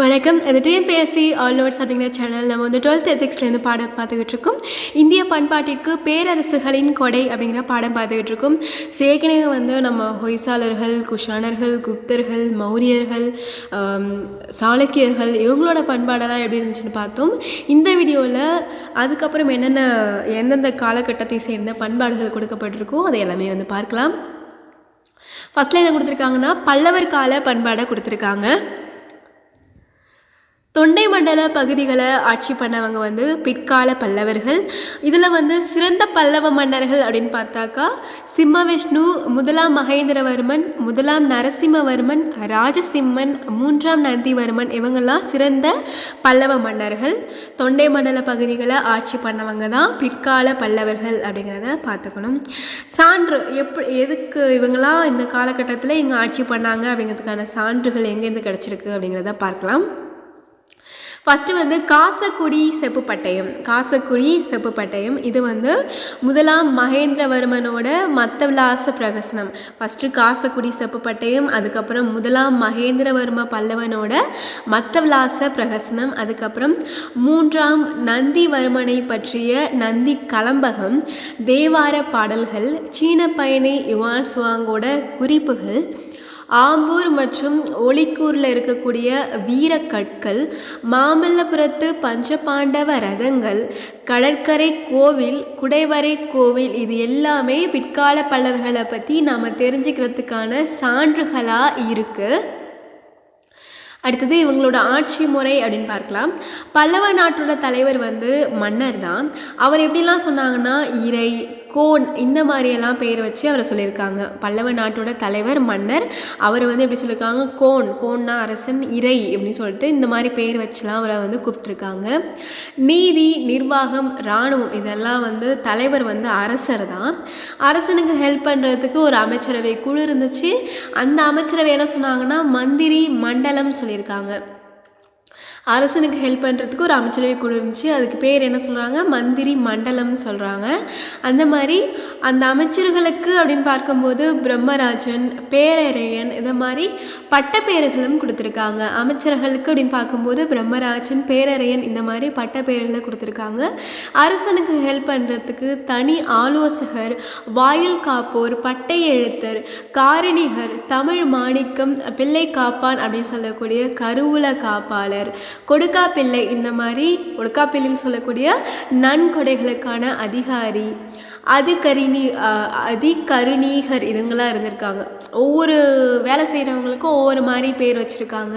வணக்கம். இது TNPSC all notes அப்படிங்கிற சேனல். நம்ம வந்து டுவெல்த் எத்திக்ஸ்லேருந்து பாடம் பார்த்துக்கிட்டு இருக்கோம் இந்திய பண்பாட்டிற்கு பேரரசுகளின் கொடை அப்படிங்கிற பாடம் பார்த்துக்கிட்டு இருக்கோம் ஏற்கனவே வந்து நம்ம ஹொய்சாலர்கள் குஷானர்கள் குப்தர்கள் மௌரியர்கள் சாளக்கியர்கள் சாளுக்கியர்கள் இவங்களோட பண்பாடெல்லாம் எப்படி இருந்துச்சுன்னு பார்த்தோம். இந்த வீடியோவில் அதுக்கப்புறம் என்னென்ன எந்தெந்த காலகட்டத்தை சேர்ந்த பண்பாடுகள் கொடுக்கப்பட்டிருக்கோ அதை எல்லாமே வந்து பார்க்கலாம். ஃபஸ்ட்டில் என்ன கொடுத்துருக்காங்கன்னா பல்லவர் கால பண்பாடை கொடுத்துருக்காங்க. தொண்டை மண்டல பகுதிகளை ஆட்சி பண்ணவங்க வந்து பிற்கால பல்லவர்கள். இதில் வந்து சிறந்த பல்லவ மன்னர்கள் அப்படின்னு பார்த்தாக்கா சிம்மவிஷ்ணு முதலாம் மகேந்திரவர்மன் முதலாம் நரசிம்மவர்மன் ராஜசிம்மன் மூன்றாம் நந்திவர்மன் இவங்கெல்லாம் சிறந்த பல்லவ மன்னர்கள். தொண்டை மண்டல பகுதிகளை ஆட்சி பண்ணவங்க தான் பிற்கால பல்லவர்கள் அப்படிங்கிறத பார்த்துக்கணும். சான்று எப்படி எதுக்கு இவங்களாம் இந்த காலகட்டத்தில் இங்கே ஆட்சி பண்ணாங்க அப்படிங்கிறதுக்கான சான்றுகள் எங்கேருந்து கிடச்சிருக்கு அப்படிங்கிறத பார்க்கலாம். ஃபஸ்ட்டு வந்து காசக்குடி செப்பு பட்டயம். காசக்குடி செப்பு பட்டயம். இது வந்து முதலாம் மகேந்திரவர்மனோட மத்தவிலாச பிரகசனம். ஃபஸ்ட்டு காசக்குடி செப்பு பட்டயம் அதுக்கப்புறம் முதலாம் மகேந்திரவர்ம பல்லவனோட மத்தவிலாச பிரகசனம் அதுக்கப்புறம் மூன்றாம் நந்திவர்மனை பற்றிய நந்தி கலம்பகம் தேவார பாடல்கள் சீன பயணி யுவான் சுவாங்கோட குறிப்புகள் ஆம்பூர் மற்றும் ஒளிக்கூரில் இருக்கக்கூடிய வீரக்கற்கள் மாமல்லபுரத்து பஞ்சபாண்டவ ரதங்கள் கடற்கரை கோவில் குடைவரை கோவில் இது எல்லாமே பிற்கால பல்லவர்களை பற்றி நாம் தெரிஞ்சுக்கிறதுக்கான சான்றுகளாக இருக்குது அடுத்தது இவங்களோட ஆட்சி முறை அப்படின்னு பார்க்கலாம். பல்லவ நாட்டோட தலைவர் வந்து மன்னர் தான். அவர் எப்படிலாம் சொன்னாங்கன்னா இறை கோன் இந்த மாதிரியெல்லாம் பேர் வச்சு அவரை சொல்லியிருக்காங்க. பல்லவ நாட்டோட தலைவர் மன்னர் அவரை வந்து எப்படி சொல்லியிருக்காங்க? கோன் கோன்னா அரசன் இறை அப்படின்னு சொல்லிட்டு இந்த மாதிரி பேர் வச்சுலாம் அவரை வந்து கூப்பிட்ருக்காங்க நீதி நிர்வாகம் இராணுவம் இதெல்லாம் வந்து தலைவர் வந்து அரசர் தான். அரசனுக்கு ஹெல்ப் பண்ணுறதுக்கு ஒரு அமைச்சரவை குழு இருந்துச்சு. அந்த அமைச்சரவை என்ன சொன்னாங்கன்னா மந்திரி மண்டலம் சொல்லியிருக்காங்க. அரசனுக்கு ஹெல்ப் பண்ணுறதுக்கு ஒரு அமைச்சரவை குழு இருந்துச்சு. அதுக்கு பேர் என்ன சொல்கிறாங்க மந்திரி மண்டலம்னு சொல்கிறாங்க அந்த மாதிரி அந்த அமைச்சர்களுக்கு அப்படின்னு பார்க்கும்போது பிரம்மராஜன் பேரறையன் இந்த மாதிரி பட்டப்பேர்களும் கொடுத்துருக்காங்க. அமைச்சர்களுக்கு அப்படின்னு பார்க்கும்போது பிரம்மராஜன் பேரறையன் இந்த மாதிரி பட்டப்பேர்களை கொடுத்துருக்காங்க. அரசனுக்கு ஹெல்ப் பண்ணுறதுக்கு தனி ஆலோசகர் வாயில் காப்போர் பட்டை எழுத்தர் காரணிகர் தமிழ் மாணிக்கம் பிள்ளை காப்பான் அப்படின்னு சொல்லக்கூடிய கருவூல காப்பாளர் கொடுக்கா பிள்ளை இந்த மாதிரி கொடுக்கா பிள்ளைன்னு சொல்லக்கூடிய நன்கொடைகளுக்கான அதிகாரி அதிகரிணி அதிகருணீகர் இதுங்களாம் இருந்திருக்காங்க. ஒவ்வொரு வேலை செய்கிறவங்களுக்கும் ஒவ்வொரு மாதிரி பேர் வச்சுருக்காங்க.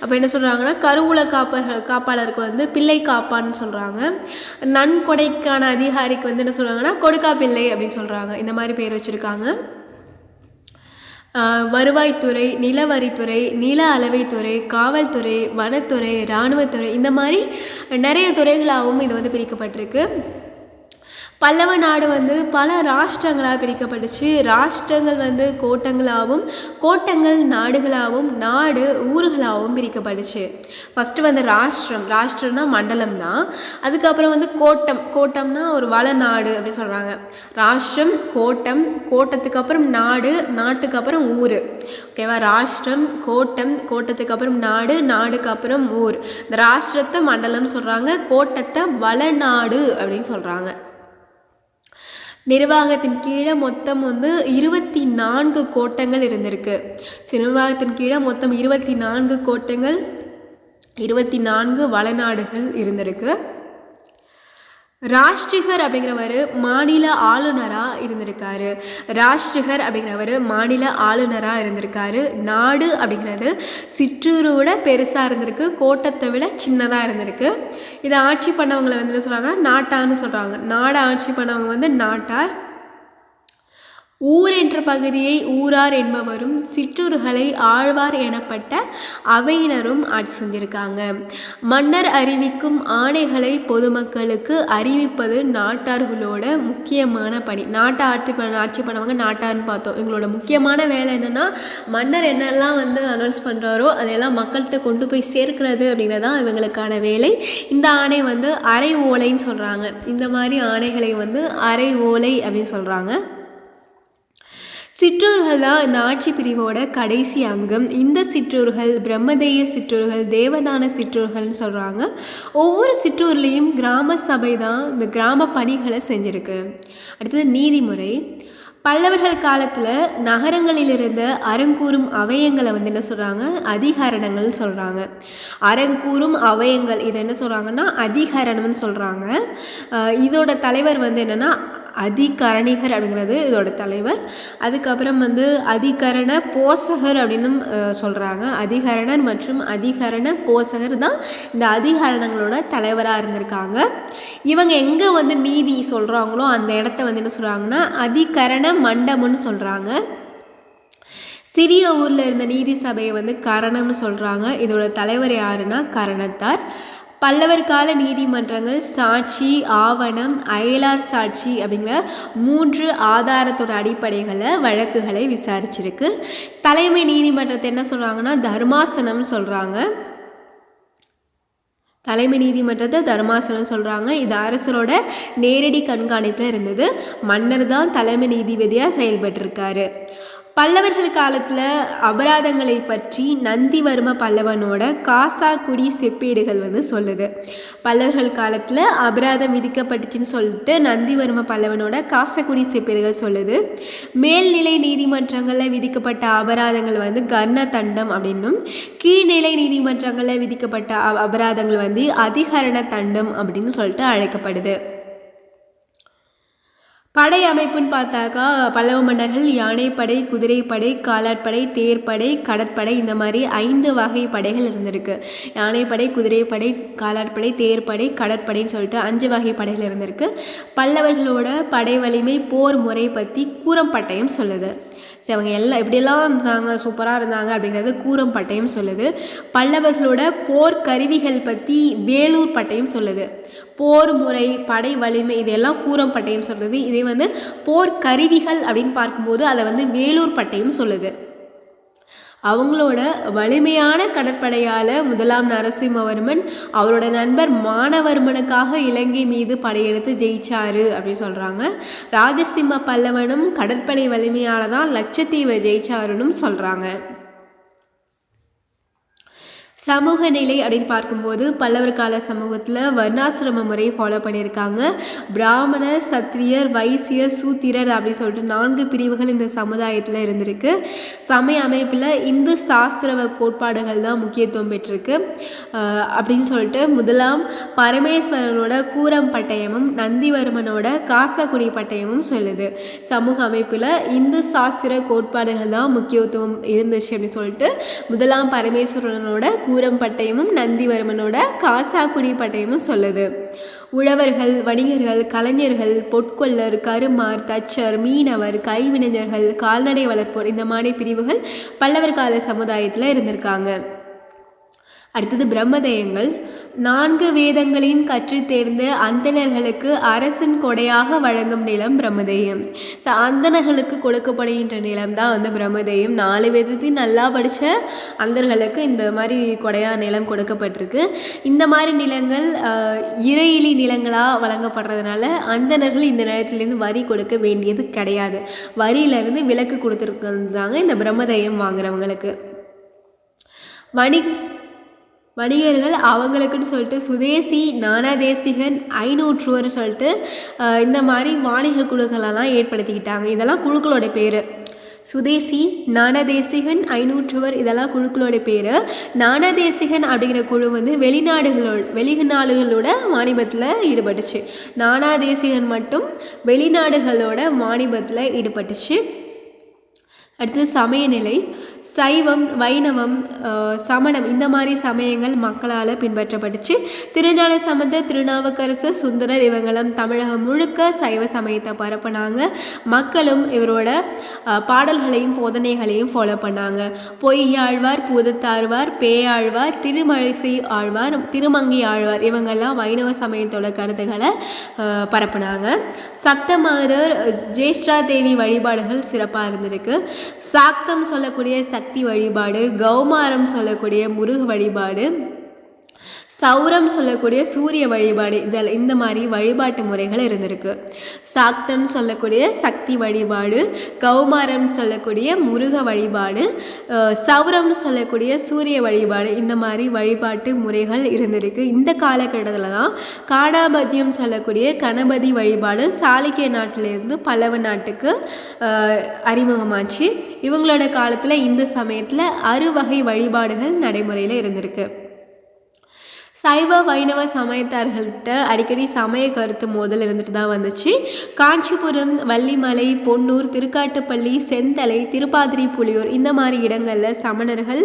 அப்போ என்ன சொல்கிறாங்கன்னா கருவூல காப்பர்கள் காப்பாளருக்கு வந்து பிள்ளை காப்பான்னு சொல்கிறாங்க நன்கொடைக்கான அதிகாரிக்கு வந்து என்ன சொல்கிறாங்கன்னா கொடுக்கா பிள்ளை அப்படின்னு சொல்கிறாங்க இந்த மாதிரி பேர் வச்சுருக்காங்க. வருவாய்த்துறை நிலவரித்துறை நில அளவைத்துறை காவல்துறை வனத்துறை இராணுவத்துறை இந்த மாதிரி நிறைய துறைகளாகவும் இது வந்து பிரிக்கப்பட்டிருக்கு. பல்லவ நாடு வந்து பல ராஷ்டிரங்களாக பிரிக்கப்பட்டுச்சு. ராஷ்டிரங்கள் வந்து கோட்டங்களாகவும் கோட்டங்கள் நாடுகளாகவும் நாடு ஊர்களாகவும் பிரிக்கப்பட்டுச்சு. ஃபஸ்ட்டு வந்து ராஷ்டிரம். ராஷ்டிரம்னா மண்டலம் தான் அதுக்கப்புறம் வந்து கோட்டம். கோட்டம்னா ஒரு வள நாடு அப்படி சொல்கிறாங்க ராஷ்டிரம் கோட்டம் கோட்டத்துக்கு அப்புறம் நாடு நாட்டுக்கு அப்புறம் ஊர் ஓகேவா ராஷ்டிரம் கோட்டம் கோட்டத்துக்கு அப்புறம் நாடு நாடுக்கு அப்புறம் ஊர். இந்த ராஷ்டிரத்தை மண்டலம் சொல்கிறாங்க கோட்டத்தை வளநாடு அப்படின்னு சொல்கிறாங்க நிர்வாகத்தின் கீழே மொத்தம் வந்து இருபத்தி நான்கு கோட்டங்கள் இருந்திருக்கு. நிர்வாகத்தின் கீழே மொத்தம் இருபத்தி நான்கு கோட்டங்கள் இருபத்தி நான்கு வளநாடுகள் இருந்திருக்கு. ராஷ்டிரிகர் அப்படிங்கிறவர் மாநில ஆளுநராக இருந்திருக்காரு. ராஷ்டிரிகர் அப்படிங்கிறவர் மாநில ஆளுநராக இருந்திருக்காரு. நாடு அப்படிங்கிறது சிற்றூரை விட பெருசாக இருந்திருக்கு. கோட்டத்தை விட சின்னதாக இருந்திருக்கு. இதை ஆட்சி பண்ணவங்களை வந்து என்ன சொல்கிறாங்கன்னா நாட்டார்னு சொல்கிறாங்க நாடை ஆட்சி பண்ணவங்க வந்து நாட்டார் ஊர் என்ற பகுதியை ஊரார் என்பவரும் சிற்றூர்களை ஆழ்வார் எனப்பட்ட அவையினரும் ஆட்சி செஞ்சிருக்காங்க. மன்னர் அறிவிக்கும் ஆணைகளை பொதுமக்களுக்கு அறிவிப்பது நாட்டார்களோட முக்கியமான பணி. நாட்டை ஆட்சி பண்ண ஆட்சி பண்ணவங்க நாட்டார்னு பார்த்தோம். எங்களோட முக்கியமான வேலை என்னென்னா மன்னர் என்னெல்லாம் வந்து அனௌன்ஸ் பண்ணுறாரோ அதையெல்லாம் மக்கள்கிட்ட கொண்டு போய் சேர்க்கிறது அப்படிங்கிறது தான் இவங்களுக்கான வேலை. இந்த ஆணை வந்து அரை ஓலைன்னு சொல்கிறாங்க இந்த மாதிரி ஆணைகளை வந்து அரை ஓலை அப்படின்னு சொல்கிறாங்க சிற்றூர்கள்? தான் இந்த ஆட்சி பிரிவோட கடைசி அங்கம். இந்த சிற்றூர்கள் பிரம்மதேய சிற்றூர்கள் தேவதான சிற்றூர்கள்னு சொல்கிறாங்க ஒவ்வொரு சிற்றூர்லேயும் கிராம சபை தான் இந்த கிராம பணிகளை செஞ்சுருக்கு. அடுத்தது நீதிமுறை. பல்லவர்கள் காலத்தில் நகரங்களில் இருந்த அறங்கூறும் அவயங்களை வந்து என்ன சொல்கிறாங்க அதிகரணங்கள்னு சொல்கிறாங்க அறங்கூறும் அவயங்கள் இதை என்ன சொல்கிறாங்கன்னா அதிகரணம்னு சொல்கிறாங்க இதோட தலைவர் வந்து என்னென்னா அதிகரணிகர் அப்படிங்கிறது இதோட தலைவர். அதுக்கப்புறம் வந்து அதிகரண போசகர் அப்படின்னும் சொல்கிறாங்க அதிகரணர் மற்றும் அதிகரண போசகர் தான் இந்த அதிகரணங்களோட தலைவராக இருந்திருக்காங்க. இவங்க எங்கே வந்து நீதி சொல்கிறாங்களோ அந்த இடத்த வந்து என்ன சொல்கிறாங்கன்னா அதிகரண மண்டபம்னு சொல்கிறாங்க சிறிய ஊரில் இருந்த நீதி சபையை வந்து கரணம்னு சொல்கிறாங்க இதோட தலைவர் யாருன்னா கரணத்தார். பல்லவர் கால நீதிமன்றங்கள் சாட்சி ஆவணம் அயலார் சாட்சி அப்படிங்கிற மூன்று ஆதாரத்தோட அடிப்படைகளை வழக்குகளை விசாரிச்சிருக்கு. தலைமை நீதிமன்றத்தை என்ன சொல்கிறாங்கன்னா தர்மாசனம்னு சொல்கிறாங்க தலைமை நீதிமன்றத்தை தர்மாசனம் சொல்கிறாங்க இது அரசரோட நேரடி கண்காணிப்பில் இருந்தது. மன்னர் தான் தலைமை நீதிபதியாக செயல்பட்டிருக்காரு. பல்லவர்கள் காலத்தில் அபராதங்களை பற்றி நந்திவர்ம பல்லவனோட காசாக்குடி செப்பேடுகள் வந்து சொல்லுது. பல்லவர்கள் காலத்தில் அபராதம் விதிக்கப்பட்டுச்சுன்னு சொல்லிட்டு நந்திவர்ம பல்லவனோட காசாக்குடி செப்பேடுகள் சொல்லுது. மேல்நிலை நீதிமன்றங்களில் விதிக்கப்பட்ட அபராதங்கள் வந்து கர்ண தண்டம் அப்படின்னும் கீழ்நிலை நீதிமன்றங்களில் விதிக்கப்பட்ட அபராதங்கள் வந்து அதிகரண தண்டம் அப்படின்னு சொல்லிட்டு அழைக்கப்படுது. படை அமைப்புன்னு பார்த்தாக்கா பல்லவ மன்னர்கள் யானைப்படை குதிரைப்படை காலாட்படை தேர்ப்படை கடற்படை இந்த மாதிரி ஐந்து வகை படைகள் இருந்திருக்கு. யானைப்படை குதிரைப்படை காலாட்படை தேர்ப்படை கடற்படைன்னு சொல்லிட்டு அஞ்சு வகை படைகள் இருந்திருக்கு. பல்லவர்களோட படை வலிமை போர் முறை பற்றி கூறம்பட்டயம் சொல்லுது. சரி அவங்க எல்லாம் எப்படியெல்லாம் இருந்தாங்க சூப்பராக இருந்தாங்க அப்படிங்கிறது கூரம் பட்டையும் சொல்லுது. பல்லவர்களோட போர் கருவிகள் பற்றி வேலூர் பட்டையும் சொல்லுது. போர் முறை படை வலிமை இதெல்லாம் கூரம் பட்டையும் சொல்லுது. இதே வந்து போர் கருவிகள் அப்படின்னு பார்க்கும்போது அதை வந்து வேலூர் பட்டையும் சொல்லுது. அவங்களோட வலிமையான கடற்படையால் முதலாம் நரசிம்மவர்மன் அவரோட நண்பர் மானவர்மனுக்காக இலங்கை மீது படையெடுத்து ஜெயிச்சாரு அப்படின்னு சொல்கிறாங்க ராஜசிம்ம பல்லவனும் கடற்படை வலிமையால் தான் லட்சத்தீவை ஜெயிச்சாருன்னு சொல்கிறாங்க சமூக நிலை அப்படின்னு பார்க்கும்போது பல்லவர் கால சமூகத்தில் வர்ணாசிரம முறையை ஃபாலோ பண்ணியிருக்காங்க. பிராமணர் சத்திரியர் வைசியர் சூத்திரர் அப்படின்னு சொல்லிட்டு நான்கு பிரிவுகள் இந்த சமுதாயத்தில் இருந்திருக்கு. சமய அமைப்பில் இந்து சாஸ்திரவ கோட்பாடுகள் தான் முக்கியத்துவம் பெற்றிருக்கு. அப்படின்னு சொல்லிட்டு முதலாம் பரமேஸ்வரனோட கூரம் பட்டயமும் நந்திவர்மனோட காசக்குடி பட்டயமும் சொல்லுது. சமூக அமைப்பில் இந்து சாஸ்திர கோட்பாடுகள் தான் முக்கியத்துவம் இருந்துச்சு அப்படின்னு சொல்லிட்டு முதலாம் பரமேஸ்வரனோட கூரம் பட்டயமும் நந்திவர்மனோட காசாக்குடி பட்டயமும் சொல்லுது. உழவர்கள் வணிகர்கள் கலைஞர்கள் பொற்கொள்ளர் கருமார் தச்சர் மீனவர் கைவினைஞர்கள் கால்நடை வளர்ப்போர் இந்த மாதிரி பிரிவுகள் பல்லவர் கால சமுதாயத்தில் இருந்திருக்காங்க. அடுத்தது பிரம்மதயங்கள். நான்கு வேதங்களையும் கற்று தேர்ந்து அந்தணர்களுக்கு அரசின் கொடையாக வழங்கும் நிலம் பிரம்மதேயம். ஸோ அந்தணர்களுக்கு கொடுக்கப்படுகின்ற நிலம் தான் வந்து பிரம்மதேயம். நாலு வேதத்தையும் நல்லா படித்த அந்தர்களுக்கு இந்த மாதிரி கொடையாக நிலம் கொடுக்கப்பட்டிருக்கு. இந்த மாதிரி நிலங்கள் இறையிலி நிலங்களாக வழங்கப்படுறதுனால அந்தணர்கள் இந்த நிலத்திலேருந்து வரி கொடுக்க வேண்டியது கிடையாது. வரியிலேருந்து விலக்கு கொடுத்துருக்கிறது தாங்க இந்த பிரம்மதேயம் வாங்குறவங்களுக்கு. வணிக வணிகர்கள் அவங்களுக்குன்னு சொல்லிட்டு சுதேசி நானாதேசிகன் ஐநூற்றுவர் சொல்லிட்டு இந்த மாதிரி வாணிக குழுக்களெல்லாம் ஏற்படுத்திக்கிட்டாங்க. இதெல்லாம் குழுக்களோட பேர். சுதேசி நானதேசிகன் ஐநூற்றுவர் இதெல்லாம் குழுக்களோட பேர். நானதேசிகன் அப்படிங்கிற குழு வந்து வெளிநாடுகளோட வெளிநாடுகளோட வாணிபத்தில் ஈடுபட்டுச்சு. நானாதேசிகன் மட்டும் வெளிநாடுகளோட வாணிபத்தில் ஈடுபட்டுச்சு. அடுத்து சமயநிலை. சைவம் வைணவம் சமணம் இந்த மாதிரி சமயங்கள் மக்களால் பின்பற்றப்பட்டுச்சு. திருஞான சம்பந்த திருநாவுக்கரசு சுந்தரர் இவங்களும் தமிழகம் முழுக்க சைவ சமயத்தை பரப்புனாங்க. மக்களும் இவரோட பாடல்களையும் போதனைகளையும் ஃபாலோ பண்ணாங்க. பொய்யாழ்வார் பூதத்தாழ்வார் பேயாழ்வார் திருமழிசை ஆழ்வார் திருமங்கி ஆழ்வார் இவங்கெல்லாம் வைணவ சமயத்தோட கருத்துக்களை பரப்புனாங்க. சப்தமாதர் ஜேஷ்டா தேவி வழிபாடுகள் சிறப்பாக இருந்திருக்கு. சாக்தம் சொல்லக்கூடிய சக்தி வழிபாடு கௌமாரம் சொல்லக்கூடிய முருக வழிபாடு சௌரம் சொல்லக்கூடிய சூரிய வழிபாடு இதில் இந்த மாதிரி வழிபாட்டு முறைகள் இருந்திருக்கு. சாக்தம் சொல்லக்கூடிய சக்தி வழிபாடு கௌமாரம் சொல்லக்கூடிய முருக வழிபாடு அஹ், சௌரம்னு சொல்லக்கூடிய சூரிய வழிபாடு இந்த மாதிரி வழிபாட்டு முறைகள் இருந்திருக்கு. இந்த காலகட்டத்தில் தான் காடாபத்தியம் சொல்லக்கூடிய கணபதி வழிபாடு சாளுக்கிய நாட்டிலிருந்து பல்லவ நாட்டுக்கு அறிமுகமாச்சு. இவங்களோட காலத்தில் இந்த சமயத்தில் அறுவகை வழிபாடுகள் நடைமுறையில் இருந்திருக்கு. சைவ வைணவ சமயத்தார்கள்ட்ட அடிக்கடி சமய கருத்து மோதல் இருந்துட்டு தான் வந்துச்சு. காஞ்சிபுரம் வள்ளிமலை பொன்னூர் திருக்காட்டுப்பள்ளி செந்தலை திருப்பாதிரி புலியூர் இந்த மாதிரி இடங்களில் சமணர்கள்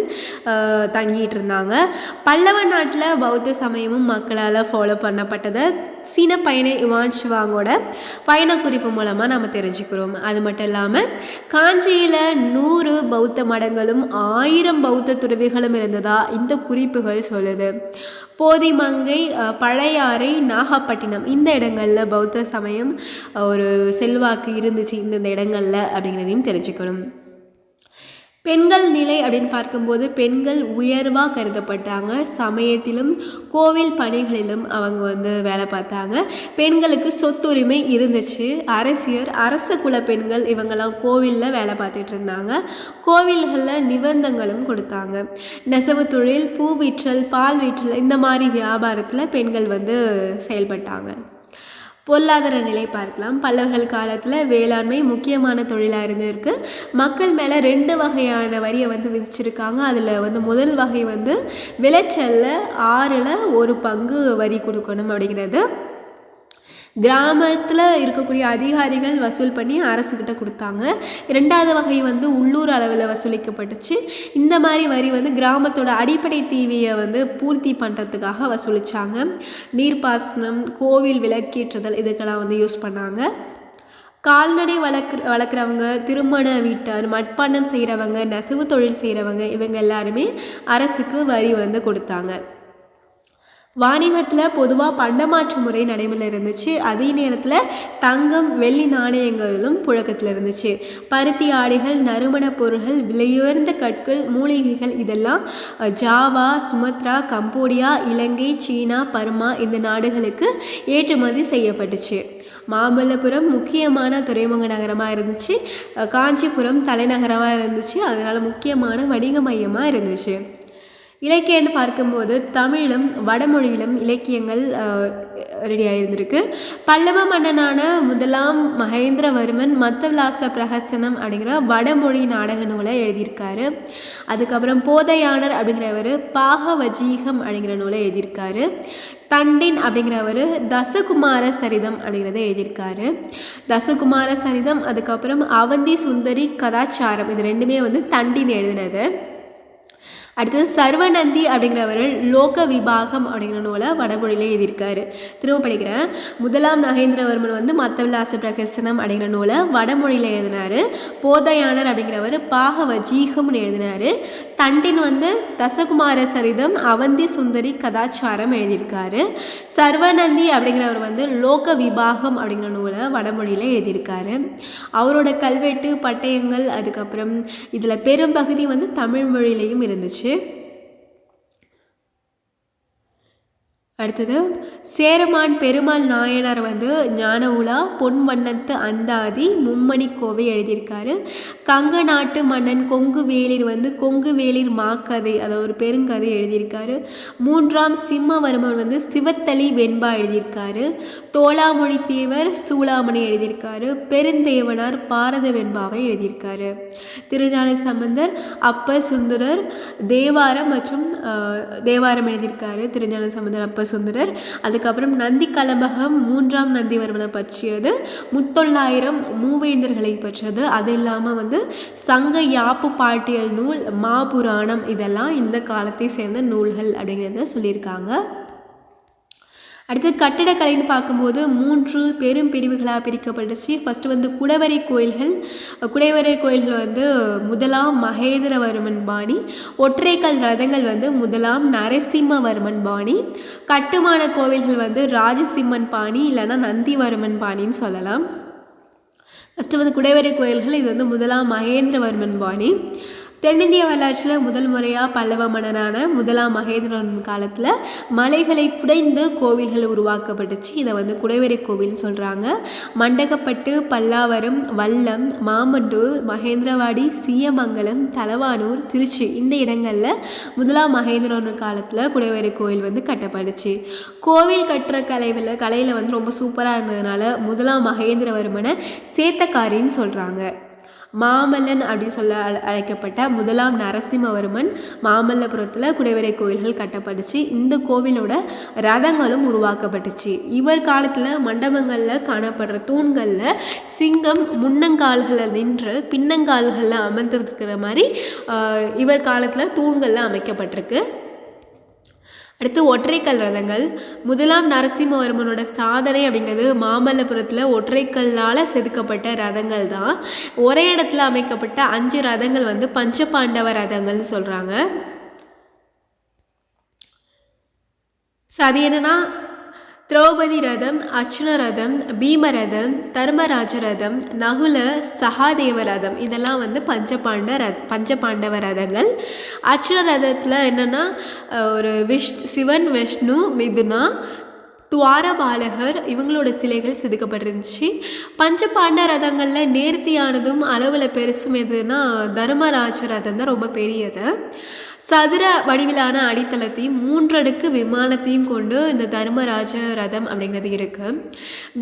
தங்கிட்டு இருந்தாங்க. பல்லவ நாட்டில் பௌத்த சமயமும் மக்களால் ஃபாலோ பண்ணப்பட்டதை. சீன பயண இவான் சிவாங்கோட பயண குறிப்பு மூலமாக நம்ம தெரிஞ்சுக்கிறோம். அது மட்டும் இல்லாமல் காஞ்சியில் நூறு பௌத்த மடங்களும் ஆயிரம் பௌத்த துறவிகளும் இருந்ததா இந்த குறிப்புகள் சொல்லுது. போதிமங்கை பழையாறை நாகப்பட்டினம் இந்த இடங்களில் பௌத்த சமயம் ஒரு செல்வாக்கு இருந்துச்சு இந்தந்த இடங்களில் அப்படிங்கிறதையும் தெரிஞ்சுக்கணும். பெண்கள் நிலை அப்படின்னு பார்க்கும்போது பெண்கள் உயர்வாக கருதப்பட்டாங்க. சமயத்திலும் கோவில் பணிகளிலும் அவங்க வந்து வேலை பார்த்தாங்க. பெண்களுக்கு சொத்துரிமை இருந்துச்சு. அரசியர் அரச குல பெண்கள் இவங்கெல்லாம் கோவிலில் வேலை பார்த்துட்டு இருந்தாங்க. கோவில்களில் நிபந்தங்களும் கொடுத்தாங்க. நெசவு தொழில் பூ விற்றல் பால் விற்றல் இந்த மாதிரி வியாபாரத்தில் பெண்கள் வந்து செயல்பட்டாங்க. பொருளாதார நிலை பார்க்கலாம். பல்லவர்கள் காலத்தில் வேளாண்மை முக்கியமான தொழிலாக இருந்திருக்கு. மக்கள் மேலே ரெண்டு வகையான வரியை வந்து விதிச்சிருக்காங்க. அதில் வந்து முதல் வகை வந்து விளைச்சலில் ஆறில் ஒரு பங்கு வரி கொடுக்கணும் அப்படிங்கிறது. கிராமத்தில் இருக்கக்கூடிய அதிகாரிகள் வசூல் பண்ணி அரசுக்கிட்ட கொடுத்தாங்க. ரெண்டாவது வகை வந்து உள்ளூர் அளவில் வசூலிக்கப்பட்டுச்சு. இந்த மாதிரி வரி வந்து கிராமத்தோட அடிப்படை தீவியை வந்து பூர்த்தி பண்ணுறதுக்காக வசூலித்தாங்க நீர்ப்பாசனம் கோவில் விளக்கேற்றுதல் இதுக்கெல்லாம் வந்து யூஸ் பண்ணாங்க. கால்நடை வளர்க்குற வளர்க்குறவங்க திருமண வீட்டார் மட்பாண்டம் செய்கிறவங்க நெசவு தொழில் செய்கிறவங்க இவங்க எல்லாருமே அரசுக்கு வரி வந்து கொடுத்தாங்க. வாணிகத்தில் பொதுவாக பண்டமாற்று முறை நடைமுறையில் இருந்துச்சு. அதே நேரத்தில் தங்கம் வெள்ளி நாணயங்களும் புழக்கத்தில் இருந்துச்சு. பருத்தி ஆடைகள் நறுமணப் பொருட்கள் விலையுயர்ந்த கற்கள் மூலிகைகள் இதெல்லாம் ஜாவா சுமத்ரா கம்போடியா இலங்கை சீனா பர்மா இந்த நாடுகளுக்கு ஏற்றுமதி செய்யப்பட்டுச்சு. மாமல்லபுரம் முக்கியமான துறைமுக நகரமாக இருந்துச்சு. காஞ்சிபுரம் தலைநகரமாக இருந்துச்சு. அதனால் முக்கியமான வணிக மையமாக இருந்துச்சு. இலக்கியம்னு பார்க்கும்போது தமிழிலும் வடமொழியிலும் இலக்கியங்கள் ரெடியாக இருந்திருக்கு பல்லவ மன்னனான முதலாம் மகேந்திரவர்மன் மத்தவிலாச பிரஹசனம் அப்படிங்கிற வடமொழி நாடக நூலை எழுதியிருக்காரு. அதுக்கப்புறம் போதையானர் அப்படிங்கிறவர் பாகவஜீகம் அப்படிங்கிற நூலை எழுதியிருக்காரு. தண்டின் அப்படிங்கிறவர் தசகுமார சரிதம் அப்படிங்கிறத எழுதியிருக்காரு. தசகுமார சரிதம் அதுக்கப்புறம் அவந்தி சுந்தரி கதாச்சாரம் இது ரெண்டுமே வந்து தண்டின் எழுதினது. அடுத்தது சர்வநந்தி அப்படிங்கிறவர் லோக விபாகம் அப்படிங்கிற நூலை வடமொழியில் எழுதியிருக்காரு. திரும்ப படிக்கிறேன். முதலாம் நகேந்திரவர்மன் வந்து மத்தவிலாச பிரகசனம் அப்படிங்கிற நூலை வடமொழியில் எழுதினார். போதையானர் அப்படிங்கிறவர் பாகவஜீகம்னு எழுதினார். தண்டின் வந்து தசகுமார சரிதம் அவந்தி சுந்தரி கதாச்சாரம் எழுதியிருக்காரு. சர்வநந்தி அப்படிங்கிறவர் வந்து லோக விபாகம் அப்படிங்கிற நூலை வடமொழியில் எழுதியிருக்காரு. அவரோட கல்வெட்டு பட்டயங்கள் அதுக்கப்புறம் இதில் பெரும்பகுதி வந்து தமிழ் மொழியிலையும் இருந்துச்சு. அடுத்தது சேரமான் பெருமாள் நாயனார் வந்து ஞான உலா பொன் வண்ணத்து அந்தாதி மும்மணி கோவை எழுதியிருக்காரு. கங்க நாட்டு மன்னன் கொங்கு வேளிர் வந்து கொங்கு வேளிர் மாக்கதை அதை ஒரு பெருங்கதை எழுதியிருக்காரு. மூன்றாம் சிம்மவர்மன் வந்து சிவத்தளி வெண்பா எழுதியிருக்காரு. தோளாமொழி தேவர் சூளாமணி எழுதியிருக்காரு. பெருந்தேவனார் பாரத வெண்பாவை எழுதியிருக்காரு. திருஞான சம்பந்தர் அப்ப சுந்தரர் தேவாரம் மற்றும் தேவாரம் எழுதியிருக்காரு. திருஞான சம்பந்தர் அப்ப சுந்தரர். அதுக்கப்புறம் நந்தி கலம்பகம் மூன்றாம் நந்திவர்மனை பற்றியது. முத்தொள்ளாயிரம் மூவேந்தர்களை பற்றியது அது இல்லாமல் வந்து சங்க யாப்பு பாட்டியல் நூல் மாபுராணம் இதெல்லாம் இந்த காலத்தை சேர்ந்த நூல்கள் அப்படிங்கிறத சொல்லியிருக்காங்க. அடுத்து கட்டிடக்கலைன்னு பார்க்கும்போது மூன்று பெரும் பிரிவுகளாக பிரிக்கப்பட்டுச்சு. ஃபஸ்ட்டு வந்து குடவரை கோயில்கள். குடைவரை கோயில்கள் வந்து முதலாம் மகேந்திரவர்மன் பாணி. ஒற்றைக்கல் ரதங்கள் வந்து முதலாம் நரசிம்மவர்மன் பாணி. கட்டுமான கோவில்கள் வந்து ராஜசிம்மன் பாணி இல்லைன்னா நந்திவர்மன் பாணின்னு சொல்லலாம். ஃபஸ்ட்டு வந்து குடைவரை கோயில்கள் இது வந்து முதலாம் மகேந்திரவர்மன் பாணி. தென்னிந்திய வரலாற்றில் முதல் முறையாக பல்லவ மன்னனான முதலாம் மகேந்திரன் காலத்தில் மலைகளை குடைந்து கோவில்கள் உருவாக்கப்பட்டுச்சு. இதை வந்து குடைவரை கோவில்னு சொல்கிறாங்க மண்டகப்பட்டு பல்லாவரம் வல்லம் மாமண்டூர் மகேந்திரவாடி சீயமங்கலம் தலவானூர் திருச்சி இந்த இடங்களில் முதலாம் மகேந்திரன் காலத்தில் குடைவரை கோவில் வந்து கட்டப்பட்டுச்சு. கோவில் கட்டுற கலைவில் கலையில் வந்து ரொம்ப சூப்பராக இருந்ததுனால முதலாம் மகேந்திரவர்மனை சேத்தக்காரின்னு சொல்கிறாங்க மாமல்லன் அப்படின்னு சொல்ல அழைக்கப்பட்ட முதலாம் நரசிம்மவர்மன் மாமல்லபுரத்தில் குடைவரை கோயில்கள் கட்டப்பட்டுச்சு. இந்த கோவிலோட ரதங்களும் உருவாக்கப்பட்டுச்சு. இவர் காலத்தில் மண்டபங்களில் காணப்படுற தூண்களில் சிங்கம் முன்னங்கால்களில் நின்று பின்னங்கால்களில் அமர்ந்திருக்கிற மாதிரி இவர் காலத்தில் தூண்களில் அமைக்கப்பட்டிருக்கு. அடுத்து ஒற்றைக்கல் ரதங்கள். முதலாம் நரசிம்மவர்மனோட சாதனை அப்படிங்கிறது மாமல்லபுரத்தில் ஒற்றைக்கல்லால் செதுக்கப்பட்ட ரதங்கள் தான். ஒரே இடத்துல அமைக்கப்பட்ட அஞ்சு ரதங்கள் வந்து பஞ்சபாண்டவ ரதங்கள்னு சொல்கிறாங்க ஸோ அது என்னென்னா திரௌபதி ரதம் அர்ச்சுன ரதம் பீமரதம் தர்மராஜ ரதம் நகுல சகாதேவ ரதம். இதெல்லாம் வந்து பஞ்சபாண்ட ரத் பஞ்சபாண்டவ ரதங்கள். அர்ச்சுன ரதத்தில் என்னென்னா ஒரு விஷ் சிவன் விஷ்ணு மிதுனா துவாரபாலகர் இவங்களோட சிலைகள் செதுக்கப்பட்டிருந்துச்சு. பஞ்சபாண்ட ரதங்களில் நேர்த்தியானதும் அளவில் பெருசும் எதுனா தர்மராஜ ரதம் தான் ரொம்ப பெரியது. சதுர வடிவிலான அடித்தளத்தையும் மூன்றடுக்கு விமானத்தையும் கொண்டு இந்த தர்மராஜ ரதம் அப்படிங்கிறது இருக்குது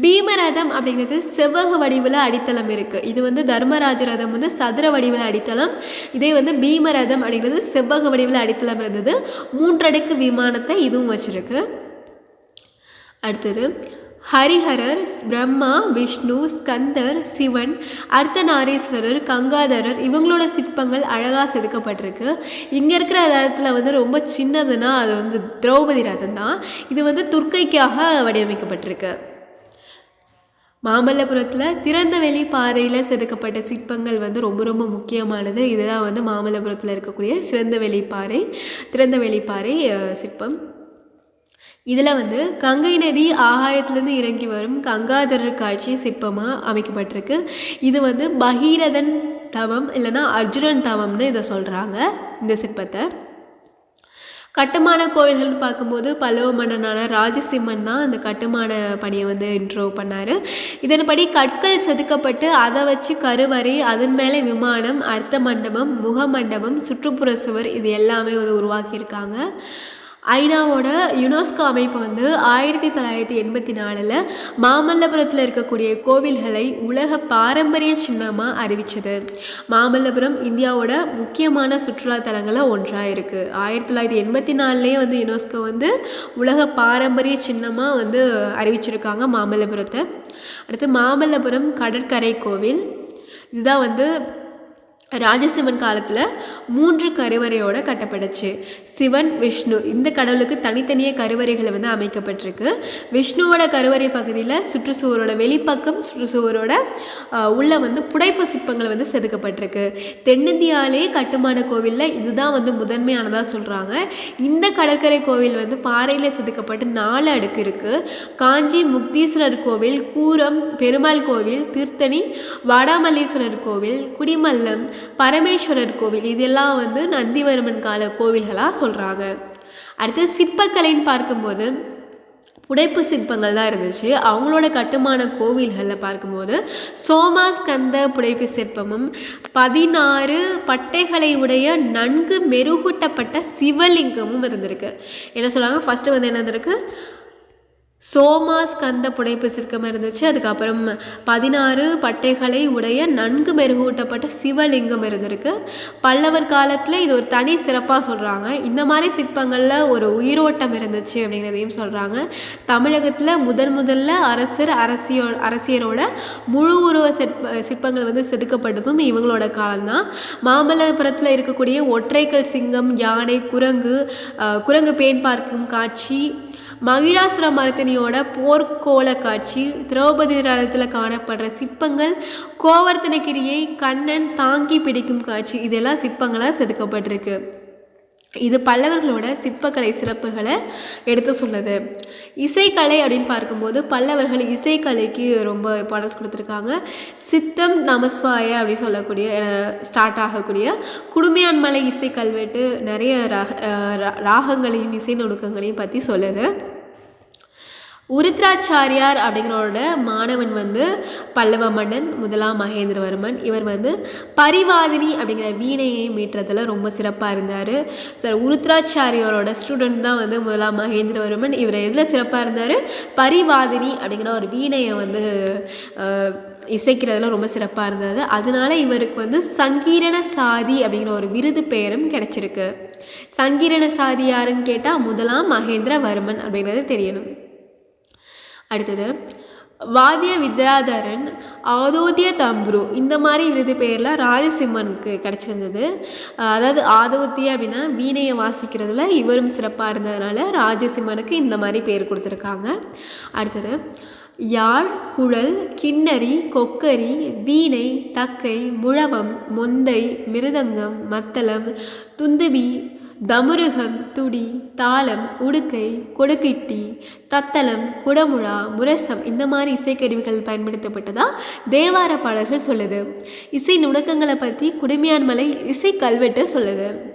பீம ரதம் அப்படிங்கிறது செவ்வக வடிவில் அடித்தளம் இருக்குது இது வந்து தர்மராஜ ரதம் வந்து சதுர வடிவில் அடித்தளம் இதே வந்து பீம ரதம் அப்படிங்கிறது செவ்வக வடிவில் அடித்தளம் இருந்தது. மூன்றடுக்கு விமானத்தை இதுவும் வச்சுருக்கு. அடுத்தது ஹரிஹரர் பிரம்மா விஷ்ணு ஸ்கந்தர் சிவன் அர்த்தநாரீஸ்வரர் கங்காதரர் இவங்களோட சிற்பங்கள் அழகாக செதுக்கப்பட்டிருக்கு. இங்கே இருக்கிற ரதத்தில் வந்து ரொம்ப சின்னதுன்னா அது வந்து திரௌபதி ரதம் தான் இது வந்து துர்க்கைக்காக வடிவமைக்கப்பட்டிருக்கு. மாமல்லபுரத்தில் திறந்தவெளி பாறையில் செதுக்கப்பட்ட சிற்பங்கள் வந்து ரொம்ப ரொம்ப முக்கியமானது. இதுதான் வந்து மாமல்லபுரத்தில் இருக்கக்கூடிய சிறந்தவெளி பாறை திறந்தவெளி பாறை சிற்பம். இதில் வந்து கங்கை நதி ஆகாயத்திலேருந்து இறங்கி வரும் கங்காதரர் காட்சி சிற்பமாக அமைக்கப்பட்டிருக்கு. இது வந்து பகீரதன் தவம் இல்லைன்னா அர்ஜுனன் தவம்னு இதை சொல்கிறாங்க இந்த சிற்பத்தை. கட்டுமான கோவில்கள்னு பார்க்கும்போது பல்லவ மன்னனான ராஜசிம்மன் தான் அந்த கட்டுமான பணியை வந்து இன்ட்ரோ பண்ணார். இதன்படி கற்கள் செதுக்கப்பட்டு அதை வச்சு கருவறை அதன் மேலே விமானம் அர்த்த மண்டபம் முகமண்டபம் சுற்றுப்புற சுவர் இது எல்லாமே வந்து உருவாக்கியிருக்காங்க. ஐநாவோட யுனெஸ்கோ அமைப்பு வந்து ஆயிரத்தி தொள்ளாயிரத்தி எண்பத்தி நாலில் மாமல்லபுரத்தில் இருக்கக்கூடிய கோவில்களை உலக பாரம்பரிய சின்னமாக அறிவித்தது மாமல்லபுரம் இந்தியாவோட முக்கியமான சுற்றுலா தலங்களில் ஒன்றாக இருக்குது ஆயிரத்தி தொள்ளாயிரத்தி எண்பத்தி நாலுலேயே வந்து யுனெஸ்கோ வந்து உலக பாரம்பரிய சின்னமாக வந்து அறிவிச்சிருக்காங்க மாமல்லபுரத்தை. அடுத்து மாமல்லபுரம் கடற்கரை கோவில். இதுதான் வந்து ராஜசிவன் காலத்தில் மூன்று கருவறையோட கட்டப்பட்டுச்சு. சிவன் விஷ்ணு இந்த கடவுளுக்கு தனித்தனியே கருவறைகள் வந்து அமைக்கப்பட்டிருக்கு. விஷ்ணுவோட கருவறை பகுதியில் சுற்றுச்சுவரோட வெளிப்பக்கம் சுற்றுச்சுவரோட உள்ள வந்து புடைப்பு சிற்பங்கள் வந்து செதுக்கப்பட்டிருக்கு. தென்னிந்தியாவிலேயே கட்டுமான கோவிலில் இதுதான் வந்து முதன்மையானதாக சொல்கிறாங்க இந்த கடற்கரை கோவில் வந்து பாறையில் செதுக்கப்பட்டு நாலு அடுக்கு இருக்குது காஞ்சி முக்தீஸ்வரர் கோவில் கூரம் பெருமாள் கோவில் திருத்தணி வாடாமல்லீஸ்வரர் கோவில் குடிமல்லம் பரமேஸ்வரர் கோவில். இதெல்லாம் வந்து நந்திவர்மன் கால கோவில்களாக சொல்கிறாங்க அடுத்து சிற்பக்கலைன்னு பார்க்கும்போது புடைப்பு சிற்பங்கள் தான் இருந்துச்சு. அவங்களோட கட்டுமான கோவில்களில் பார்க்கும்போது சோமாஸ்கந்த புடைப்பு சிற்பமும் பதினாறு பட்டைகளை உடைய நன்கு மெருகூட்டப்பட்ட சிவலிங்கமும் இருந்திருக்கு. என்ன சொல்லுவாங்க ஃபஸ்ட்டு வந்து என்ன இருந்திருக்கு சோமாஸ்கந்த புடைப்பு சிற்பம் இருந்துச்சு. அதுக்கப்புறம் பதினாறு பட்டைகளை உடைய நன்கு மெருகூட்டப்பட்ட சிவலிங்கம் இருந்திருக்கு. பல்லவர் காலத்தில் இது ஒரு தனி சிறப்பாக சொல்கிறாங்க இந்த மாதிரி சிற்பங்களில் ஒரு உயிரோட்டம் இருந்துச்சு அப்படிங்கிறதையும் சொல்கிறாங்க தமிழகத்தில் முதன் முதல்ல அரசர் அரசியோ அரசியரோட முழு உருவ சிற்ப சிற்பங்கள் வந்து செதுக்கப்பட்டதும் இவங்களோட காலம்தான். மாமல்லபுரத்தில் இருக்கக்கூடிய ஒற்றைக்கல் சிங்கம் யானை குரங்கு குரங்கு பேன் பார்க்கும் காட்சி மகிழாசுர மரத்தினியோட போர்க்கோல காட்சி திரௌபதி ரதத்தில் காணப்படுற சிற்பங்கள் கோவர்த்தனகிரியை கண்ணன் தாங்கி பிடிக்கும் காட்சி. இதெல்லாம் சிற்பங்களாக செதுக்கப்பட்டிருக்கு. இது பல்லவர்களோட சிற்பக்கலை சிறப்புகளை எடுத்து சொல்லுது. இசைக்கலை அப்படின்னு பார்க்கும்போது பல்லவர்கள் இசைக்கலைக்கு ரொம்ப இம்பார்ட்டன்ஸ் கொடுத்துருக்காங்க. சித்தம் நமஸ்வாய அப்படின்னு சொல்லக்கூடிய ஸ்டார்ட் ஆகக்கூடிய குடுமையான்மலை இசை கல்வெட்டு நிறைய ராக ராகங்களையும் இசை நுணுக்கங்களையும் பற்றி சொல்லுது. உருத்ராச்சாரியார் அப்படிங்கிறோட மாணவன் வந்து பல்லவ மன்னன் முதலாம் மகேந்திரவர்மன். இவர் வந்து பரிவாதினி அப்படிங்கிற வீணையை மீட்டுறதுல ரொம்ப சிறப்பாக இருந்தார். சார் உருத்ராச்சாரியாரோட ஸ்டூடெண்ட் தான் வந்து முதலாம் மகேந்திரவர்மன். இவர் எதில் சிறப்பாக இருந்தார்? பரிவாதினி அப்படிங்கிற ஒரு வீணையை வந்து இசைக்கிறதுல ரொம்ப சிறப்பாக இருந்தது அதனால இவருக்கு வந்து சங்கீரண சாதி அப்படிங்கிற ஒரு விருது பெயரும் கிடச்சிருக்கு. சங்கீரண சாதி யாருன்னு கேட்டால் முதலாம் மகேந்திரவர்மன் அப்படிங்கிறது தெரியணும். அடுத்தது வாத்திய வித்யாதரன் ஆதோத்திய தம்புரு. இந்த மாதிரி விருது பேரில் ராஜசிம்மனுக்கு கிடச்சிருந்தது. அதாவது ஆதோத்திய அப்படின்னா வீணையை வாசிக்கிறதுல இவரும் சிறப்பாக இருந்ததுனால ராஜசிம்மனுக்கு இந்த மாதிரி பேர் கொடுத்துருக்காங்க. அடுத்தது யாழ் குழல் கிண்ணறி கொக்கரி வீணை தக்கை முழவம் மொந்தை மிருதங்கம் மத்தளம் துந்துபி தமுருகம் துடி தாளம் உடுக்கை கொடுக்கிட்டி தத்தளம் குடமுழா முரசம் இந்த மாதிரி இசைக்கருவிகள் பயன்படுத்தப்பட்டதாக தேவார பாடல்கள் சொல்லுது. இசை நுணுக்கங்களை பற்றி குடுமையான்மலை இசை கல்வெட்டு சொல்லுது.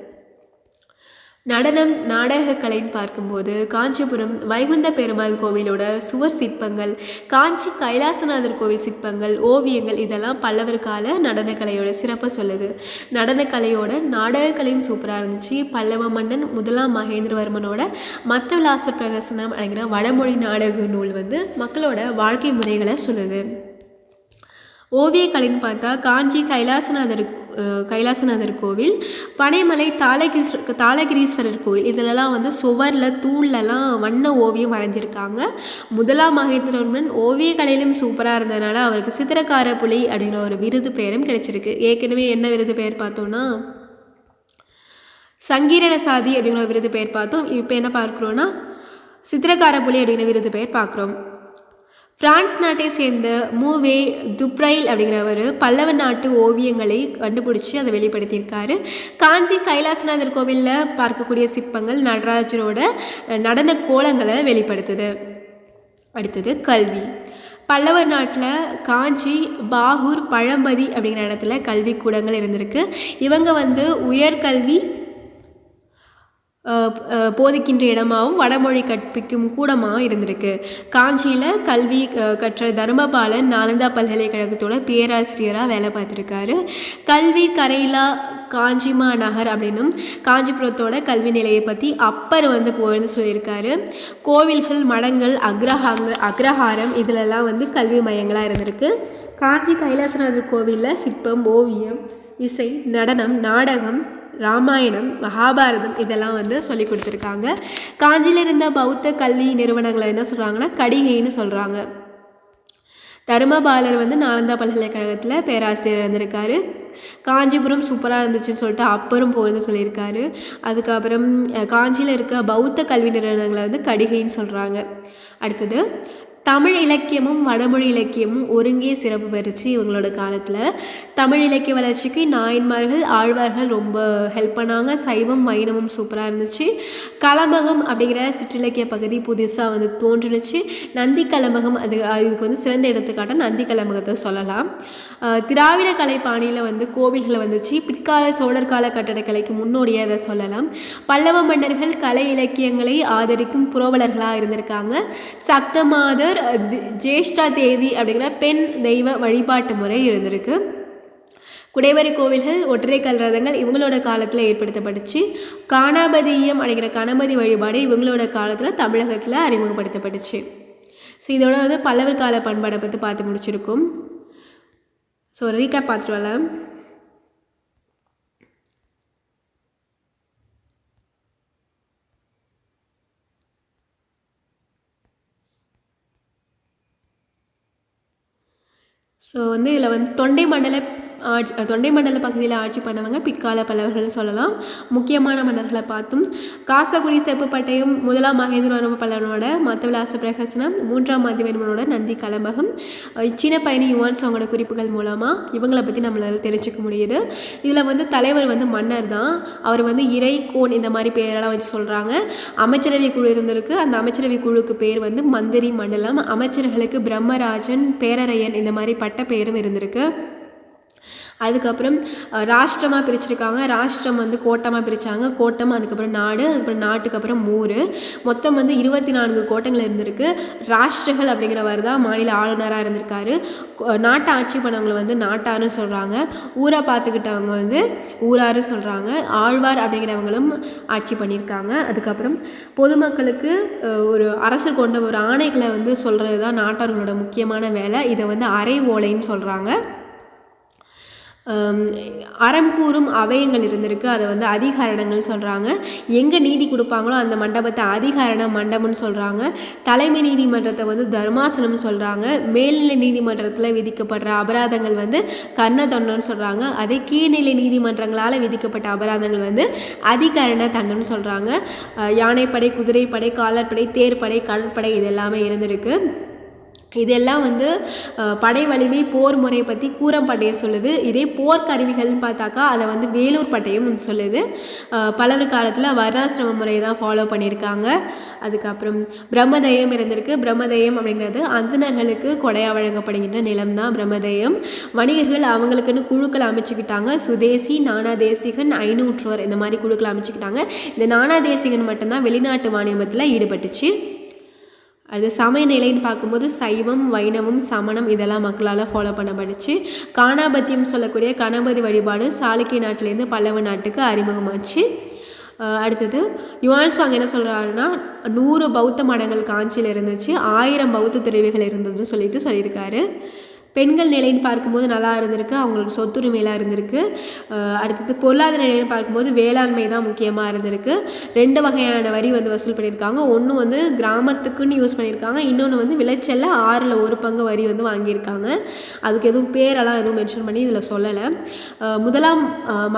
நடனம் நாடகக்கலைன்னு பார்க்கும்போது காஞ்சிபுரம் வைகுந்த பெருமாள் கோவிலோட சுவர் சிற்பங்கள் காஞ்சி கைலாசநாதர் கோவில் சிற்பங்கள் ஓவியங்கள் இதெல்லாம் பல்லவர் கால நடனக்கலையோட சிறப்பை சொல்லுது. நடனக்கலையோட நாடகக்கலையும் சூப்பராக இருந்துச்சு. பல்லவ மன்னன் முதலாம் மகேந்திரவர்மனோட மத்த விலாச பிரகசனம் அப்படிங்கிற வடமொழி நாடக நூல் வந்து மக்களோட வாழ்க்கை முறைகளை சொல்லுது. ஓவியக்கலைன்னு பார்த்தா காஞ்சி கைலாசநாதர் கைலாசநாதர் கோவில் பனைமலை தாளகிரி தாளகிரீஸ்வரர் கோவில் இதிலெல்லாம் வந்து சுவரில் தூண்லலாம் வண்ண ஓவியம் வரைஞ்சிருக்காங்க. முதலாம் மகேந்திரவர்மன் ஓவியக்கலையிலும் சூப்பராக இருந்ததுனால அவருக்கு சித்திரக்கார புலி அப்படிங்கிற ஒரு விருது பெயரும் கிடைச்சிருக்கு. ஏற்கனவே என்ன விருது பெயர் பார்த்தோன்னா சங்கீரண சாதி அப்படிங்கிற ஒரு விருது பெயர் பார்த்தோம். இப்போ என்ன பார்க்குறோன்னா சித்திரக்கார புலி அப்படிங்கிற விருது பெயர் பார்க்குறோம். பிரான்ஸ் நாட்டை சேர்ந்த மூவே துப்ரைல் அப்படிங்கிறவர் பல்லவ நாட்டு ஓவியங்களை கண்டுபிடிச்சி அதை வெளிப்படுத்தியிருக்காரு. காஞ்சி கைலாசநாதர் கோவிலில் பார்க்கக்கூடிய சிற்பங்கள் நடராஜரோட நடன கோலங்களை வெளிப்படுத்துது. அடுத்தது கல்வி. பல்லவர் நாட்டில் காஞ்சி பாகூர் பழம்பதி அப்படிங்கிற இடத்துல கல்வி கூடங்கள் இருந்திருக்கு. இவங்க வந்து உயர்கல்வி போதிக்கின்ற இடமாகவும் வடமொழி கற்பிக்கும் கூடமாகவும் இருந்திருக்கு. காஞ்சியில் கல்வி கற்ற தர்மபாலன் நாலந்தா பல்கலைக்கழகத்தோட பேராசிரியராக வேலை பார்த்துருக்காரு. கல்வி கரையிலா காஞ்சிமா நகர் அப்படின்னும் காஞ்சிபுரத்தோட கல்வி நிலையை பற்றி அப்பர் வந்து புகழ்ந்து சொல்லியிருக்காரு. கோவில்கள் மடங்கள் அக்ரஹாங்க அக்ரஹாரம் இதிலெல்லாம் வந்து கல்வி மையங்களாக இருந்திருக்கு. காஞ்சி கைலாசநாதர் கோவிலில் சிற்பம் ஓவியம் இசை நடனம் நாடகம் ராமாயணம் மகாபாரதம் இதெல்லாம் வந்து சொல்லி கொடுத்துருக்காங்க. காஞ்சியில் இருந்த பௌத்த கல்வி நிறுவனங்களை என்ன சொல்கிறாங்கன்னா கடிகைன்னு சொல்கிறாங்க தருமபாலர் வந்து நாலந்தா பல்கலைக்கழகத்தில் பேராசிரியர் இருந்திருக்காரு. காஞ்சிபுரம் சூப்பராக இருந்துச்சுன்னு சொல்லிட்டு அப்பரும் போகிறது சொல்லியிருக்காரு. அதுக்கப்புறம் காஞ்சியில் இருக்க பௌத்த கல்வி நிறுவனங்களை வந்து கடிகைன்னு சொல்கிறாங்க அடுத்தது தமிழ் இலக்கியமும் வடமொழி இலக்கியமும் ஒருங்கே சிறப்பு பெறுச்சு இவங்களோட காலத்தில். தமிழ் இலக்கிய வளர்ச்சிக்கு நாயன்மார்கள் ஆழ்வார்கள் ரொம்ப ஹெல்ப் பண்ணாங்க. சைவம் வைணவம் சூப்பராக இருந்துச்சு. கலம்பகம் அப்படிங்கிற சிற்றிலக்கிய பகுதி புதுசாக வந்து தோன்றுனுச்சு. நந்தி கலம்பகம் அது அதுக்கு வந்து சிறந்த எடுத்துக்காட்டாக நந்தி கலம்பகத்தை சொல்லலாம். திராவிட கலை பாணியில் வந்து கோவில்களை வந்துச்சு. பிற்கால சோழர் கால கட்டடக்கலைக்கு முன்னோடியாக அதை சொல்லலாம். பல்லவ மன்னர்கள் கலை இலக்கியங்களை ஆதரிக்கும் புரவலர்களாக இருந்திருக்காங்க. சப்தமாதர் தி- ஜேஷ்டா தேவி அப்படிங்கிற பெண் தெய்வ வழிபாட்டு முறை இருந்திருக்கு. குடைவரை கோவில்கள் ஒற்றைக்கல் ரதங்கள் இவங்களோட காலத்தில் ஏற்படுத்தப்பட்டுச்சு. காணாபதியம் அப்படிங்கிற கணபதி வழிபாடு இவங்களோட காலத்தில் தமிழகத்தில் அறிமுகப்படுத்தப்பட்டுச்சு. ஸோ இதோட வந்து பல்லவர் கால பண்பாடை பற்றி பார்த்து முடிச்சிருக்கோம். ஸோ ரீகேப் பார்த்துட்டு வரலாம். ஸோ வந்து இதில் வந்து தொண்டை மண்டல ஆட்சி தொண்டை மண்டல பகுதியில் ஆட்சி பண்ணவங்க பிற்கால பல்லவர்கள் சொல்லலாம். முக்கியமான மன்னர்களை பார்த்தும் காசகுடி செப்பு பட்டயம் முதலாம் மகேந்திரவர்ம பல்லவனோட மத்தவிலாச பிரகசனம் மூன்றாம் மதிவர்மனோட நந்தி கலம்பகம் சின்ன சீன பயணி யுவான்ஸ் அவங்களோட குறிப்புகள் மூலமாக இவங்களை பற்றி நம்மளால் தெரிஞ்சுக்க முடியுது. இதில் வந்து தலைவர் வந்து மன்னர் தான். அவர் வந்து இறை கோன் இந்த மாதிரி பேரெல்லாம் வச்சு சொல்கிறாங்க அமைச்சரவை குழு இருந்திருக்கு. அந்த அமைச்சரவை குழுக்கு பேர் வந்து மந்திரி மண்டலம். அமைச்சர்களுக்கு பிரம்மராஜன் பேரரையன் இந்த மாதிரி பட்ட பேரும் இருந்திருக்கு. அதுக்கப்புறம் ராஷ்டிரமாக பிரிச்சுருக்காங்க பிரிச்சிருக்காங்க. ராஷ்டிரம் வந்து கோட்டமாக பிரித்தாங்க கோட்டம் அதுக்கப்புறம் நாடு அதுக்கப்புறம் நாட்டுக்கு அப்புறம் ஊர் மொத்தம் வந்து இருபத்தி நான்கு கோட்டங்கள் இருந்திருக்கு. ராஷ்டிரங்கள் அப்படிங்கிறவர் தான் மாநில ஆளுநராக இருந்திருக்காரு. நாட்டை ஆட்சி பண்ணவங்களை வந்து நாட்டாருன்னு சொல்கிறாங்க ஊரை பார்த்துக்கிட்டவங்க வந்து ஊராரு சொல்கிறாங்க ஆழ்வார் அப்படிங்கிறவங்களும் ஆட்சி பண்ணியிருக்காங்க. அதுக்கப்புறம் பொதுமக்களுக்கு ஒரு அரசு கொண்ட ஒரு ஆணைகளை வந்து சொல்கிறது தான் நாட்டார்களோட முக்கியமான வேலை. இதை வந்து அரை ஓலைன்னு சொல்கிறாங்க அறம் கூறும் அவயங்கள் இருந்திருக்கு. அதை வந்து அதிகாரணங்கள் சொல்கிறாங்க எங்கே நீதி கொடுப்பாங்களோ அந்த மண்டபத்தை அதிகாரண மண்டபம்னு சொல்கிறாங்க தலைமை நீதிமன்றத்தை வந்து தர்மாசனம்னு சொல்கிறாங்க மேல்நிலை நீதிமன்றத்தில் விதிக்கப்படுற அபராதங்கள் வந்து கர்ண தண்டம்னு சொல்கிறாங்க அதே கீழ்நிலை நீதிமன்றங்களால் விதிக்கப்பட்ட அபராதங்கள் வந்து அதிகாரண தண்டம்னு சொல்கிறாங்க யானைப்படை குதிரைப்படை காலற்படை தேர்ப்படை கடற்படை இது எல்லாமே இருந்திருக்கு. இதெல்லாம் வந்து படை வலிமை போர் முறையை பற்றி கூரம் சொல்லுது. இதே போர்க்கருவிகள்னு பார்த்தாக்கா அதை வந்து வேலூர் பட்டயம் சொல்லுது. பலவர் பல்லவர் காலத்தில் வர்ணாசிரம முறையை தான் ஃபாலோ பண்ணியிருக்காங்க. அதுக்கப்புறம் பிரம்மதயம் இருந்திருக்கு. பிரம்மதயம் அப்படிங்கிறது அந்தணர்களுக்கு கொடையாக வழங்கப்படுகின்ற நிலம் தான் பிரம்மதயம். வணிகர்கள் அவங்களுக்குன்னு குழுக்கள் அமைச்சுக்கிட்டாங்க. சுதேசி நானாதேசிகன் ஐநூற்றோர் இந்த மாதிரி குழுக்கள் அமைச்சுக்கிட்டாங்க. இந்த நானாதேசிகன் மட்டும்தான் வெளிநாட்டு வாணிபத்தில் ஈடுபட்டுச்சு. அது சமய நிலைன்னு பார்க்கும்போது சைவம் வைணவம் சமணம் இதெல்லாம் மக்களால் ஃபாலோ பண்ணப்படுச்சு காணாபத்தியம் சொல்லக்கூடிய கணபதி வழிபாடு சாளுக்கிய நாட்டிலேருந்து பல்லவ நாட்டுக்கு அறிமுகமாச்சு. அடுத்தது யுவான் சுவாங் என்ன சொல்கிறாருன்னா நூறு பௌத்த மடங்கள் காஞ்சியில் இருந்துச்சு ஆயிரம் பௌத்த துறவிகள் இருந்ததுன்னு சொல்லிட்டு சொல்லியிருக்காரு. பெண்கள் நிலைன்னு பார்க்கும்போது நல்லா இருந்திருக்கு. அவங்களுக்கு சொத்துரிமையெல்லாம் இருந்திருக்கு. அடுத்தது பொருளாதார நிலைன்னு பார்க்கும்போது வேளாண்மை தான் முக்கியமாக இருந்திருக்கு. ரெண்டு வகையான வரி வந்து வசூல் பண்ணியிருக்காங்க. ஒன்று வந்து கிராமத்துக்குன்னு யூஸ் பண்ணியிருக்காங்க. இன்னொன்று வந்து விளைச்சலில் ஆறில் ஒரு பங்கு வரி வந்து வாங்கியிருக்காங்க. அதுக்கு எதுவும் பேரெல்லாம் எதுவும் மென்ஷன் பண்ணி இதில் சொல்லலை. முதலாம்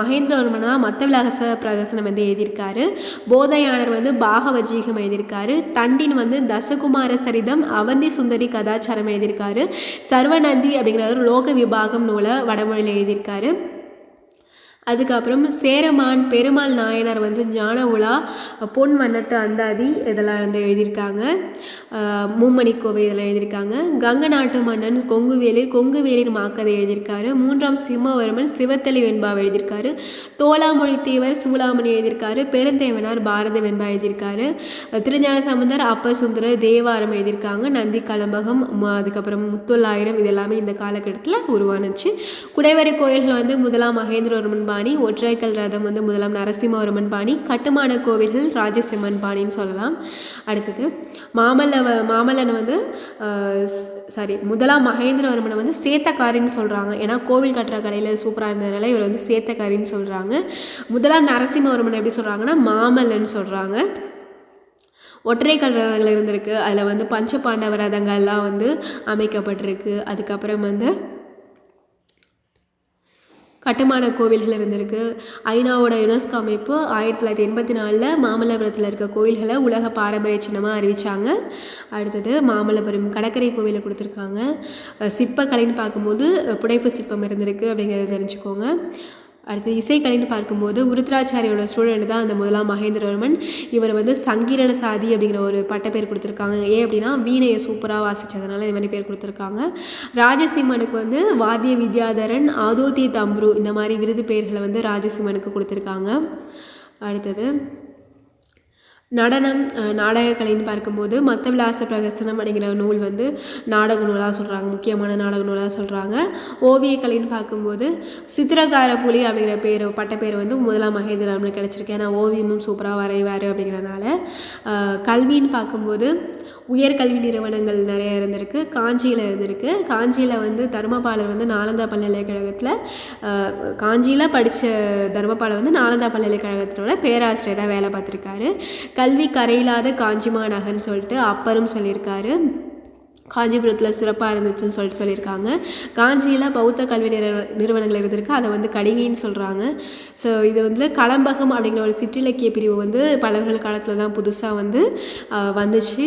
மகேந்திரவர்மன் தான் மத்த விலாச பிரகசனம் வந்து எழுதியிருக்காரு. போதையாளர் வந்து பாகவஜீகம் எழுதியிருக்காரு. தண்டின் வந்து தசகுமார சரிதம் அவந்தி சுந்தரி கதாச்சாரம் எழுதியிருக்காரு. சர்வநந்தி அப்படிங்கிறவர் லோக விபாகம் நூலை வடமொழியில் எழுதியிருக்காரு. அதுக்கப்புறம் சேரமான் பெருமாள் நாயனார் வந்து ஞான உலா பொன் வண்ணத்து அந்தாதி இதெல்லாம் வந்து எழுதியிருக்காங்க. மும்மணி கோவை இதெல்லாம் எழுதியிருக்காங்க. கங்க நாட்டு மன்னன் கொங்குவேலிர் கொங்குவேலிர் மாக்கதை எழுதியிருக்காரு. மூன்றாம் சிம்மவர்மன் சிவத்தலி வெண்பாவை எழுதியிருக்காரு. தோலாமொழி தேவர் சூளாமணி எழுதியிருக்காரு. பெருந்தேவனார் பாரத வெண்பா எழுதியிருக்காரு. திருஞான சம்பந்தர் அப்ப சுந்தரர் தேவாரம் எழுதியிருக்காங்க. நந்தி கலம்பகம் அதுக்கப்புறம் முத்தொள்ளாயிரம் இதெல்லாமே இந்த காலகட்டத்தில் உருவானுச்சு. குடைவரை கோயில்கள் வந்து முதலாம் மகேந்திரவர்மன் பாணி ஒற்றைக்கல் ரதம் வந்து முதலாம் நரசிம்மவர்மன் பாணி கட்டுமான கோவில்கள் ராஜசிம்மன் பாணின்னு சொல்லலாம். அடுத்தது மாமல்லவ மாமல்லனை வந்து சாரி முதலாம் மகேந்திரவர்மனை வந்து சேத்தக்காரின்னு சொல்கிறாங்க ஏன்னா கோவில் கட்டுற கலையில் சூப்பராக இருந்ததுனால இவர் வந்து சேத்தக்காரின்னு சொல்கிறாங்க முதலாம் நரசிம்மவர்மன் எப்படி சொல்கிறாங்கன்னா மாமல்லன்னு சொல்கிறாங்க ஒற்றைக்கல் ரதங்கள் இருந்திருக்கு. அதில் வந்து பஞ்ச பாண்டவ ரதங்கள்லாம் வந்து அமைக்கப்பட்டிருக்கு. அதுக்கப்புறம் வந்து கட்டுமான கோவில்கள் இருந்திருக்கு. ஐநாவோட யுனெஸ்கோ அமைப்பு ஆயிரத்தி தொள்ளாயிரத்தி எண்பத்தி நாலில் மாமல்லபுரத்தில் இருக்க கோவில்களை உலக பாரம்பரிய சின்னமாக அறிவித்தாங்க அடுத்தது மாமல்லபுரம் கடற்கரை கோவிலை கொடுத்துருக்காங்க. சிற்பக்கலைன்னு பார்க்கும்போது புடைப்பு சிற்பம் இருந்திருக்கு அப்படிங்கிறத தெரிஞ்சுக்கோங்க. அடுத்து இசைக்கலைன்னு பார்க்கும்போது உருத்ராச்சாரியோட ஸ்டூடெண்ட் தான் அந்த முதலாம் மகேந்திரவர்மன் இவர் வந்து சங்கீரண சாதி அப்படிங்கிற ஒரு பட்டப்பேர் கொடுத்துருக்காங்க. ஏன் அப்படின்னா வீணையை சூப்பராக வாசித்ததுனால இது மாதிரி பேர் கொடுத்துருக்காங்க. ராஜசிம்மனுக்கு வந்து வாத்திய வித்யாதரன் ஆதோதி தம்ரு இந்த மாதிரி விருது பெயர்களை வந்து ராஜசிம்மனுக்கு கொடுத்துருக்காங்க. அடுத்தது நடனம் நாடகக்கலைன்னு பார்க்கும்போது மத்த விலாச பிரகசனம் அப்படிங்கிற நூல் வந்து நாடக நூலாக சொல்கிறாங்க முக்கியமான நாடக நூலாக சொல்கிறாங்க ஓவியக்கலைன்னு பார்க்கும்போது சித்திரகார புலி அப்படிங்கிற பேர் பட்டப்பேர் வந்து முதலாம் மகேந்திரம்னு கிடச்சிருக்கு. ஏன்னா ஓவியமும் சூப்பராக வரைவார் அப்படிங்கிறனால கல்வின்னு பார்க்கும்போது உயர்கல்வி நிறுவனங்கள் நிறைய இருந்திருக்கு. காஞ்சியில் இருந்திருக்கு. காஞ்சியில் வந்து தர்மபாலர் வந்து நாலந்தா பல்கலைக்கழகத்தில் காஞ்சியில் படித்த தர்மபாலர் வந்து நாலந்தா பல்கலைக்கழகத்தோட பேராசிரியராக வேலை பார்த்துருக்காரு. கல்வி கரையில்லாத காஞ்சி மாநகர்னு சொல்லிட்டு அப்பரும் சொல்லியிருக்காரு. காஞ்சிபுரத்தில் சிறப்பாக இருந்துச்சுன்னு சொல்லிட்டு சொல்லியிருக்காங்க. காஞ்சியில் பௌத்த கல்வி நிறுவ நிறுவனங்கள் இருந்திருக்கு. அதை வந்து கடிகைன்னு சொல்கிறாங்க ஸோ இது வந்து களம்பகம் அப்படிங்கிற ஒரு சிற்றிலக்கிய பிரிவு வந்து பழங்கள் காலத்தில் தான் புதுசாக வந்து வந்துச்சு.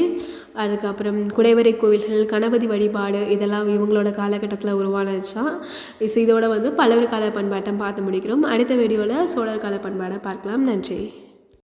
அதுக்கப்புறம் குடைவரை கோவில்கள் கணபதி வழிபாடு இதெல்லாம் இவங்களோட காலகட்டத்தில் உருவானுச்சா ஸோ இதோட வந்து பல்லவர் கால பண்பாட்டம் பார்த்து முடிக்கிறோம். அடுத்த வீடியோவில் சோழர் கால பண்பாடை பார்க்கலாம். நன்றி.